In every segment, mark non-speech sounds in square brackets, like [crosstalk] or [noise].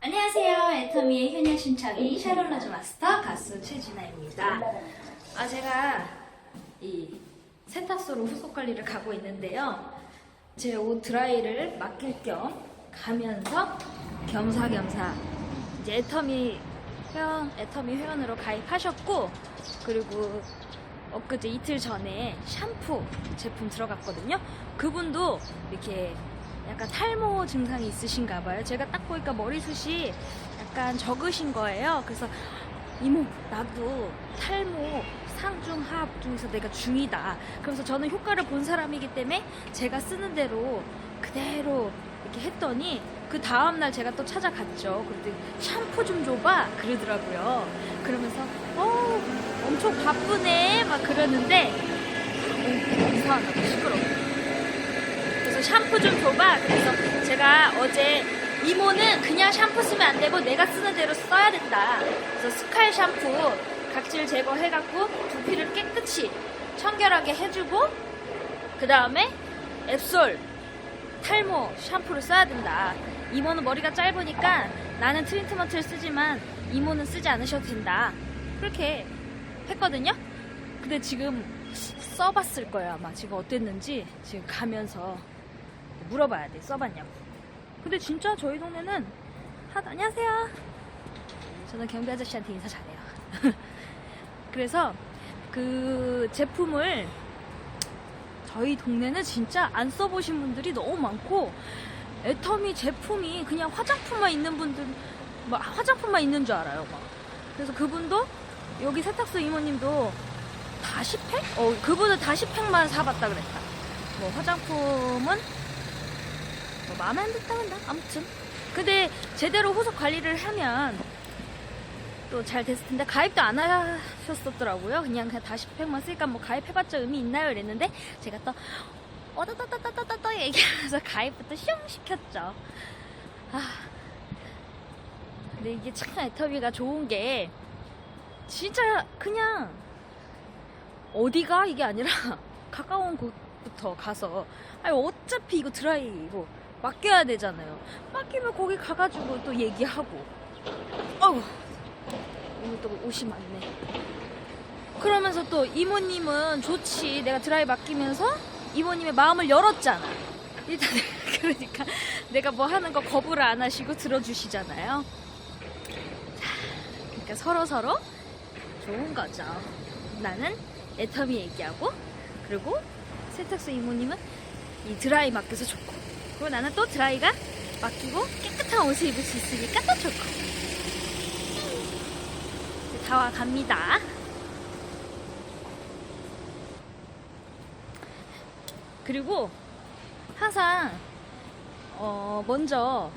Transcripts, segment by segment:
안녕하세요. 애터미의 효녀 신청이 샤롤라즈 마스터 가수 최진아입니다. 아 제가 이 세탁소로 후속 관리를 가고 있는데요. 제 옷 드라이를 맡길 겸 가면서 겸사겸사 이제 애터미 회원 애터미 회원으로 가입하셨고 그리고 엊그제 이틀 전에 샴푸 제품 들어갔거든요. 그분도 이렇게 약간 탈모 증상이 있으신가 봐요. 제가 딱 보니까 머리숱이 약간 적으신 거예요. 그래서 이모 나도 탈모 상중하합 중에서 내가 중이다. 그래서 저는 효과를 본 사람이기 때문에 제가 쓰는 대로 그대로 이렇게 했더니 그 다음날 제가 또 찾아갔죠. 그랬더니 샴푸 좀 줘봐 그러더라고요. 그러면서 어 엄청 바쁘네 막 그러는데 어, 이상하다. 그래서 샴푸 좀 줘봐. 그래서 제가 어제 이모는 그냥 샴푸 쓰면 안 되고 내가 쓰는 대로 써야 된다. 그래서 스칼 샴푸 각질 제거해갖고 두피를 깨끗이 청결하게 해주고 그 다음에 앱솔 탈모 샴푸를 써야 된다. 이모는 머리가 짧으니까 나는 트리트먼트를 쓰지만 이모는 쓰지 않으셔도 된다. 그렇게 했거든요. 근데 지금 써봤을 거예요 아마 지금 어땠는지 지금 가면서 물어봐야 돼. 써봤냐고. 근데 진짜 저희 동네는 하 안녕하세요. 저는 경비 아저씨한테 인사 잘해요. [laughs] 그래서 그 제품을 저희 동네는 진짜 안 써보신 분들이 너무 많고 애터미 제품이 그냥 화장품만 있는 분들 막 화장품만 있는 줄 알아요 막. 그래서 그분도 여기 세탁소 이모님도 다시팩? 어, 그분은 다시팩만 사봤다 그랬다. 뭐 화장품은 뭐 마음에 안 든다 한다. 아무튼. 근데 제대로 후속 관리를 하면 또 잘 됐을 텐데 가입도 안 하셨었더라고요. 그냥 그냥 다시 팩만 쓰니까 뭐 가입해봤자 의미 있나요? 이랬는데 제가 또 어떠떠떠떠떠떠 얘기하면서 [laughs] 가입부터 슝 시켰죠. 아. 근데 이게 참 애터미가 좋은 게 진짜 그냥 어디가 이게 아니라 [laughs] 가까운 곳부터 가서 아니 어차피 이거 드라이 이거 맡겨야 되잖아요. 맡기면 거기 가가지고 또 얘기하고. 어우 오늘 또 옷이 많네. 그러면서 또 이모님은 좋지. 내가 드라이 맡기면서 이모님의 마음을 열었잖아. 일단 [laughs] 그러니까 내가 뭐 하는 거 거부를 안 하시고 들어주시잖아요. 자 그러니까 서로 서로 좋은 거죠. 나는 애터미 얘기하고 그리고 세탁소 이모님은 이 드라이 맡겨서 좋고 그리고 나는 또 드라이가 맡기고 깨끗한 옷을 입을 수 있으니까 또 좋고. 다 와갑니다. 그리고 항상 어 먼저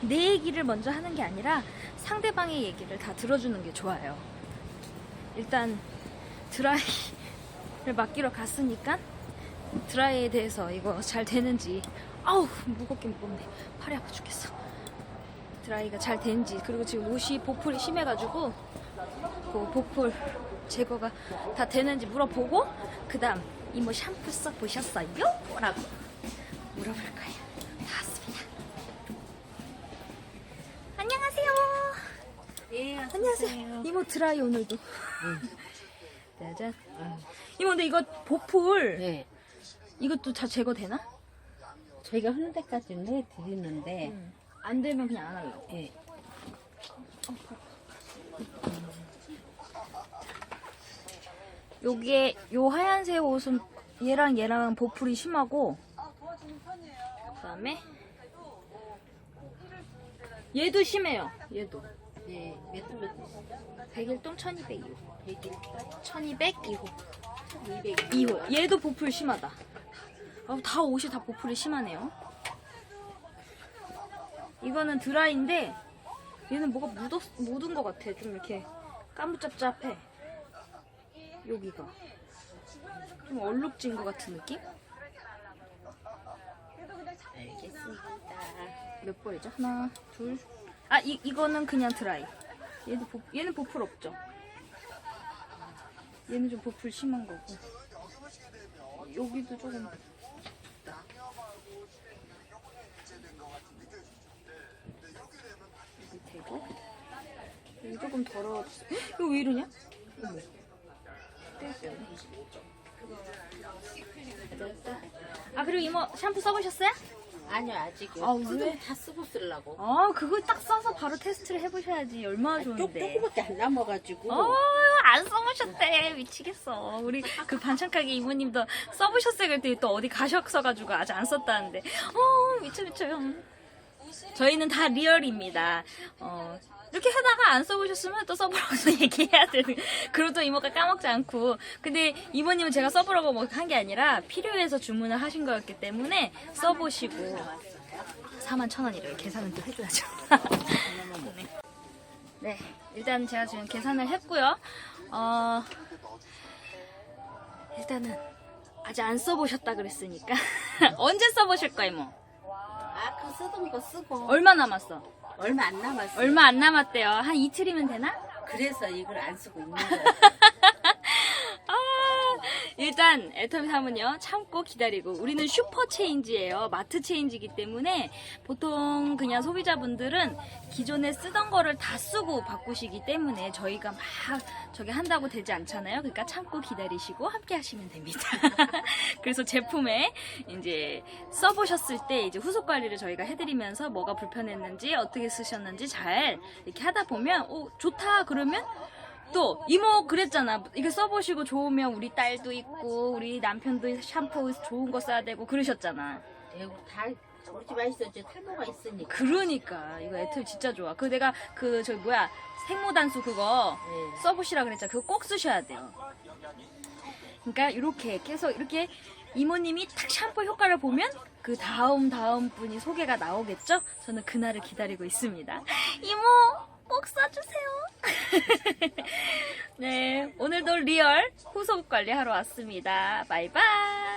내 얘기를 먼저 하는 게 아니라 상대방의 얘기를 다 들어주는 게 좋아요. 일단 드라이를 [laughs] 맡기러 갔으니까 드라이에 대해서 이거 잘 되는지 아우 무겁긴 무겁네. 팔이 아파 죽겠어. 드라이가 잘 되는지 그리고 지금 옷이 보풀이 심해가지고 그 보풀 제거가 다 되는지 물어보고 그 다음 이모 샴푸 써보셨어요? 라고 물어볼 거예요? 다 왔습니다. 안녕하세요. 예, 안녕하세요. 이모 드라이 오늘도. 짜잔. 이모 근데 이거 보풀 네. 이것도 다 제거되나? 저희가 하는 데까지는 해드리는데, 안 되면 그냥 안 하려고. 예. 요게 요 하얀색 옷은 얘랑 얘랑 보풀이 심하고 그다음에 얘도 심해요. 얘도 예, 몇도 몇도 101동 1202호 100일, 1202호 200일. 2호 얘도 보풀 심하다. 아, 다 옷이 다 보풀이 심하네요. 이거는 드라이인데 얘는 뭐가 묻었, 묻은 것 같아. 좀 이렇게 까무잡잡해. 여기가. 좀 얼룩진 것 같은 느낌? 알겠습니다. 몇 벌이죠? 하나, 둘. 아, 이, 이거는 그냥 드라이. 얘도 보, 얘는 보풀 없죠? 얘는 좀 보풀 심한 거고. 여기도 조금. 밑에. 하고 여기 조금 더러워졌어. 헉, 이거 왜 이러냐? 어머. 아 그리고 이모 샴푸 써보셨어요? 아니요 아직요. 아, 왜? 다 쓰고 쓰려고. 아 그거 딱 써서 바로 테스트를 해보셔야지 얼마나 조, 좋은데. 조금밖에 안 남아가지고. 어, 안 써보셨대. 미치겠어. 우리 그 반찬가게 이모님도 써보셨어요. 그랬더니 또 어디 가셨어가지고 아직 안 썼다는데. 어, 미쳐, 미쳐요. 저희는 다 리얼입니다. 어, 이렇게 하다가 안 써보셨으면 또 써보라고 [laughs] 얘기해야 되는. 그러도 이모가 까먹지 않고. 근데 이모님은 제가 써보라고 뭐한게 아니라 필요해서 주문을 하신 거였기 때문에 써보시고 4만 천 원이래요. 계산은 또 해줘야죠. [laughs] 네. 네, 일단 제가 지금 계산을 했고요. 어, 일단은 아직 안 써보셨다 그랬으니까 [laughs] 언제 써보실 거예요, 뭐? 쓰던 거 쓰고. 얼마 남았어? 얼마 안 남았어. 얼마 안 남았대요. 한 이틀이면 되나? 그래서 이걸 안 쓰고 있는 거야. [laughs] 아, 일단 애터미 사은요. 참고 기다리고. 우리는 슈퍼 체인지예요. 마트 체인지이기 때문에 보통 그냥 소비자분들은 기존에 쓰던 거를 다 쓰고 바꾸시기 때문에 저희가 막 저기 한다고 되지 않잖아요. 그러니까 참고 기다리시고 함께 하시면 됩니다. [laughs] 그래서 제품에 이제 써보셨을 때 이제 후속 관리를 저희가 해드리면서 뭐가 불편했는지 어떻게 쓰셨는지 잘 이렇게 하다 보면 오 좋다 그러면 또 이모 그랬잖아. 이거 써보시고 좋으면 우리 딸도 있고 우리 남편도 샴푸 좋은 거 써야 되고 그러셨잖아. 에우 다 우리 집 아이서 이제 탈모가 있으니까. 그러니까. 이거 애틀 진짜 좋아. 그 내가 그 저기 뭐야? 생모단수 그거 네. 써보시라 그랬잖아. 그거 꼭 쓰셔야 돼요. 그러니까 이렇게 계속 이렇게 이모님이 탁 샴푸 효과를 보면 그 다음 다음 분이 소개가 나오겠죠? 저는 그날을 기다리고 있습니다. 이모 꼭 써주세요. [laughs] 네 오늘도 리얼 후속 관리하러 왔습니다. 바이바이